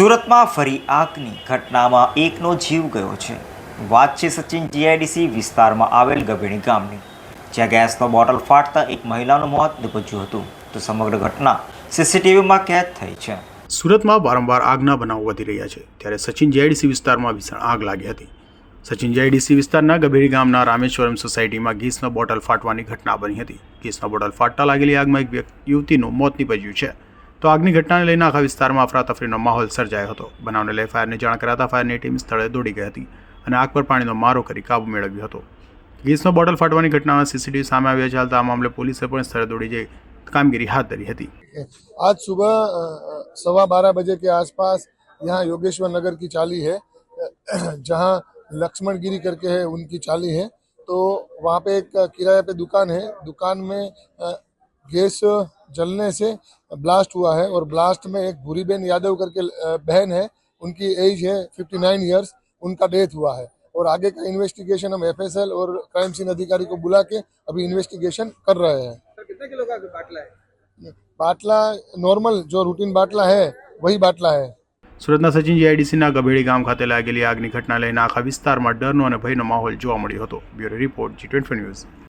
સુરતમાં ફરી આગની ઘટનામાં એકનો જીવ ગયો છે. વાત છે સચિન જીઆઈડીસી વિસ્તારમાં આવેલ ગભેણી ગામની. જ્યાં ગેસનો બોટલ ફાટતા એક મહિલાનું મોત નિપજ્યું હતું. તો સમગ્ર ઘટના સીસીટીવીમાં કેદ થઈ છે. સુરતમાં વારંવાર આગના બનાવો વધી રહ્યા છે. ત્યારે સચિન જીઆઈડીસી વિસ્તારમાં ભીષણ આગ લાગી હતી. સચિન જીઆઈડીસી વિસ્તારના ગભેડી ગામના રામેશ્વરમ સોસાયટીમાં ગેસનો બોટલ ફાટવાની ઘટના બની હતી. ગેસનો બોટલ ફાટતા લાગેલી આગમાં એક યુવતીનું મોત નીપજ્યું છે. તો આગની ઘટનાને લઈને આખા વિસ્તારમાં અફરાતફરીનો માહોલ સર્જાયો હતો બનાવને લઈ ફાયરને જાણ કરાતા ફાયરની ટીમ સ્થળે દોડી ગઈ હતી અને આગ પર પાણીનો મારો કરી કાબુ મેળવ્યો હતો ગેસનો બોટલ ફાટવાની ઘટનામાં સીસીટીવી સામે આવ્યા ચાલતા આ મામલે પોલીસે પણ સ્થળે દોડી જઈ કામગીરી હાથ ધરી હતી आज सुबह अ, अ, सवा बारह बजे के आसपास यहाँ योगेश्वर नगर की चाली है जहाँ लक्ष्मण गिरी करके है उनकी चाली है तो वहाँ पे एक किराए पे दुकान है दुकान में अ, गैस जलने से ब्लास्ट हुआ है और ब्लास्ट में एक भूरीबेन यादव करके अ, बहन है उनकी एज है फिफ्टी नाइन ईयर्स उनका डेथ हुआ है और आगे का इन्वेस्टिगेशन हम एफएसएल और क्राइम सीन अधिकारी को बुला के अभी इन्वेस्टिगेशन कर रहे हैं सर कितने किलो का बाटला है बाटला नॉर्मल जो रूटीन बाटला है वही बाटला है સુરતના સચિન જીઆઈડીસીના ગભેડી ગામ ખાતે લાગેલી આગની ઘટના લઈને આખા વિસ્તારમાં ડરનો અને ભયનો માહોલ જોવા મળ્યો હતો bureau report G twenty news